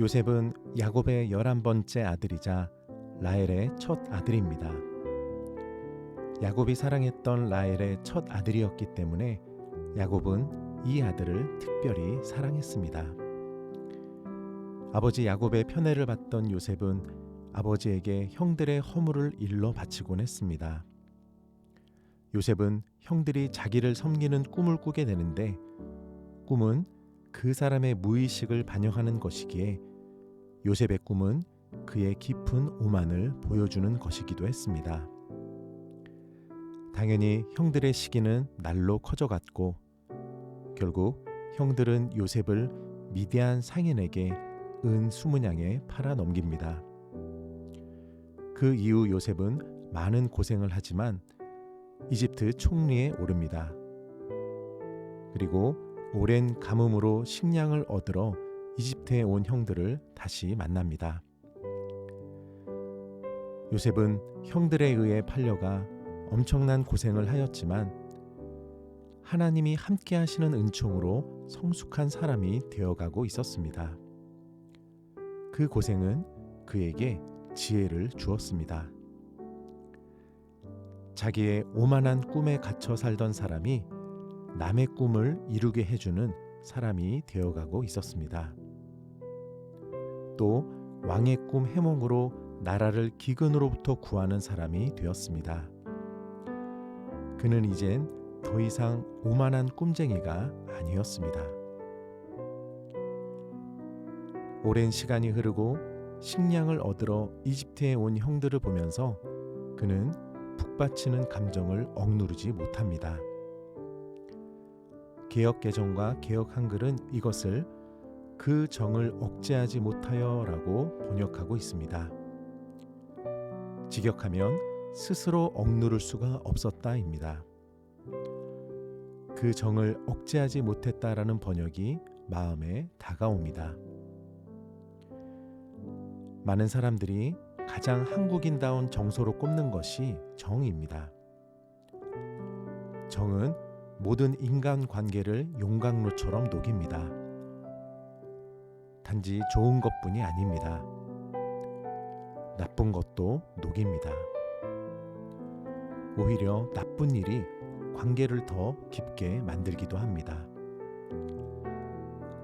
요셉은 야곱의 열한 번째 아들이자 라헬의 첫 아들입니다. 야곱이 사랑했던 라헬의 첫 아들이었기 때문에 야곱은 이 아들을 특별히 사랑했습니다. 아버지 야곱의 편애를 받던 요셉은 아버지에게 형들의 허물을 일러 바치곤 했습니다. 요셉은 형들이 자기를 섬기는 꿈을 꾸게 되는데 꿈은 그 사람의 무의식을 반영하는 것이기에 요셉의 꿈은 그의 깊은 오만을 보여주는 것이기도 했습니다. 당연히 형들의 시기는 날로 커져갔고 결국 형들은 요셉을 미디안 상인에게 은 20냥에 팔아 넘깁니다. 그 이후 요셉은 많은 고생을 하지만 이집트 총리에 오릅니다. 그리고 오랜 가뭄으로 식량을 얻으러 이집트에 온 형들을 다시 만납니다. 요셉은 형들에 의해 팔려가 엄청난 고생을 하였지만 하나님이 함께 하시는 은총으로 성숙한 사람이 되어가고 있었습니다. 그 고생은 그에게 지혜를 주었습니다. 자기의 오만한 꿈에 갇혀 살던 사람이 남의 꿈을 이루게 해주는 사람이 되어가고 있었습니다. 또 왕의 꿈 해몽으로 나라를 기근으로부터 구하는 사람이 되었습니다. 그는 이젠 더 이상 오만한 꿈쟁이가 아니었습니다. 오랜 시간이 흐르고 식량을 얻으러 이집트에 온 형들을 보면서 그는 북받치는 감정을 억누르지 못합니다. 개혁 개정과 개혁 한글은 이것을 그 정을 억제하지 못하여라고 번역하고 있습니다. 직역하면 스스로 억누를 수가 없었다입니다. 그 정을 억제하지 못했다라는 번역이 마음에 다가옵니다. 많은 사람들이 가장 한국인다운 정서로 꼽는 것이 정입니다. 정은 모든 인간 관계를 용광로처럼 녹입니다. 단지 좋은 것뿐이 아닙니다. 나쁜 것도 녹입니다. 오히려 나쁜 일이 관계를 더 깊게 만들기도 합니다.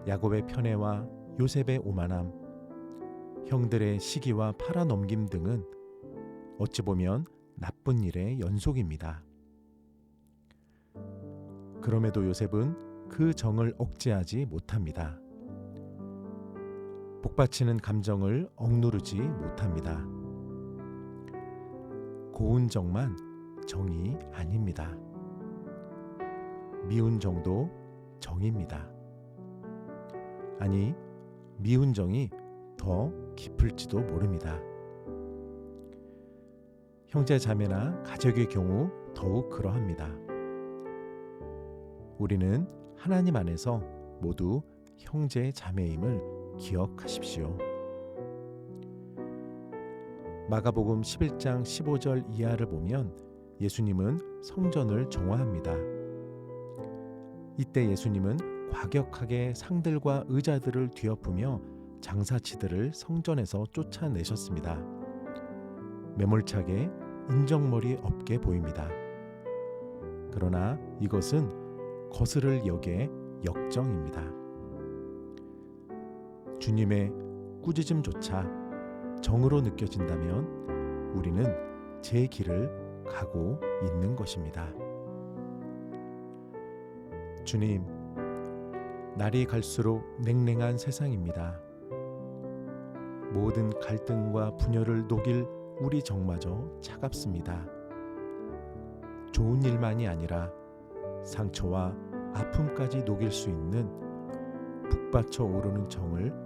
야곱의 편애와 요셉의 오만함, 형들의 시기와 팔아넘김 등은 어찌 보면 나쁜 일의 연속입니다. 그럼에도 요셉은 그 정을 억제하지 못합니다. 복받치는 감정을 억누르지 못합니다. 고운 정만 정이 아닙니다. 미운 정도 정입니다. 아니, 미운 정이 더 깊을지도 모릅니다. 형제 자매나 가족의 경우 더욱 그러합니다. 우리는 하나님 안에서 모두 형제 자매임을 기억하십시오. 마가복음 11장 15절 이하를 보면 예수님은 성전을 정화합니다. 이때 예수님은 과격하게 상들과 의자들을 뒤엎으며 장사치들을 성전에서 쫓아내셨습니다. 매몰차게 인정머리 없게 보입니다. 그러나 이것은 거스를 역의 역정입니다. 주님의 꾸짖음조차 정으로 느껴진다면 우리는 제 길을 가고 있는 것입니다. 주님, 날이 갈수록 냉랭한 세상입니다. 모든 갈등과 분열을 녹일 우리 정마저 차갑습니다. 좋은 일만이 아니라 상처와 아픔까지 녹일 수 있는 북받쳐 오르는 정을